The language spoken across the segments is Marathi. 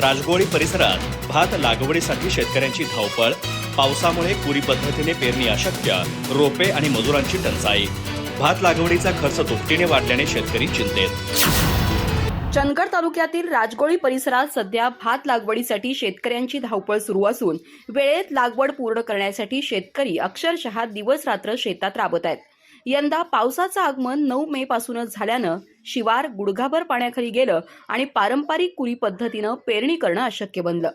राजगोळी परिसरात भात लागवडीसाठी शेतकऱ्यांची धावपळ पावसामुळे पुरी पद्धतीने पेरणी अशक्य रोपे आणि मजुरांची टंचाई. भात लागवडीचा खर्च दुपटीने वाढल्याने शेतकरी चिंतेत. चंदगड तालुक्यातील राजगोळी परिसरात सध्या भात लागवडीसाठी शेतकऱ्यांची धावपळ सुरू असून वेळेत लागवड पूर्ण करण्यासाठी शेतकरी अक्षरशः दिवस रात्र शेतात राबत आहेत. यंदा पावसाचं आगमन नऊ मे पासूनच झाल्यानं शिवार गुडघाभर पाण्याखाली गेलं आणि पारंपरिक कुरी पद्धतीनं पेरणी करणं अशक्य बनलं.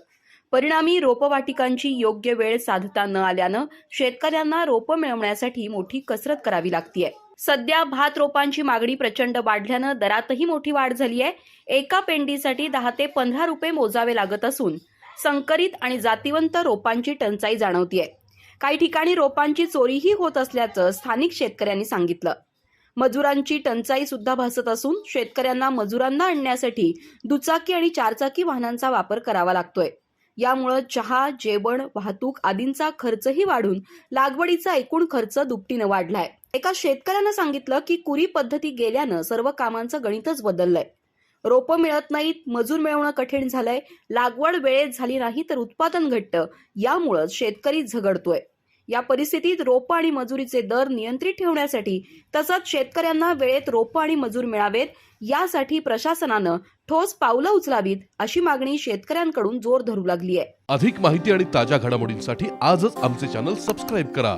परिणामी रोपवाटिकांची योग्य वेळ साधता न आल्यानं शेतकऱ्यांना रोपं मिळवण्यासाठी मोठी कसरत करावी लागतीये. सध्या भात रोपांची मागणी प्रचंड वाढल्यानं दरातही मोठी वाढ झाली आहे एका पेंडीसाठी दहा ते पंधरा रुपये मोजावे लागत असून संकरित आणि जातीवंत रोपांची टंचाई जाणवतीये. काही ठिकाणी रोपांची चोरीही होत असल्याचं स्थानिक शेतकऱ्यांनी सांगितलं. मजुरांची टंचाई सुद्धा भासत असून शेतकऱ्यांना मजुरांना आणण्यासाठी दुचाकी आणि चारचाकी वाहनांचा वापर करावा लागतोय. यामुळं चहा जेवण वाहतूक आदींचा खर्चही वाढून लागवडीचा एकूण खर्च दुपटीनं वाढलाय. एका शेतकऱ्यानं सांगितलं की कुरी पद्धती गेल्यानं सर्व कामांचं गणितच बदललंय. रोपं मिळत नाहीत मजूर मिळवणं कठीण झालंय लागवड वेळेत झाली नाही तर उत्पादन घट्ट. यामुळं शेतकरी झगडतोय. या परिस्थितीत रोपं आणि मजुरीचे दर नियंत्रित ठेवण्यासाठी तसंच शेतकऱ्यांना वेळेत रोपं आणि मजूर मिळावेत यासाठी प्रशासनानं ठोस पावलं उचलावीत अशी मागणी शेतकऱ्यांकडून जोर धरू लागली आहे अधिक माहिती आणि ताज्या घडामोडींसाठी आजच आमचे चॅनल सबस्क्राईब करा.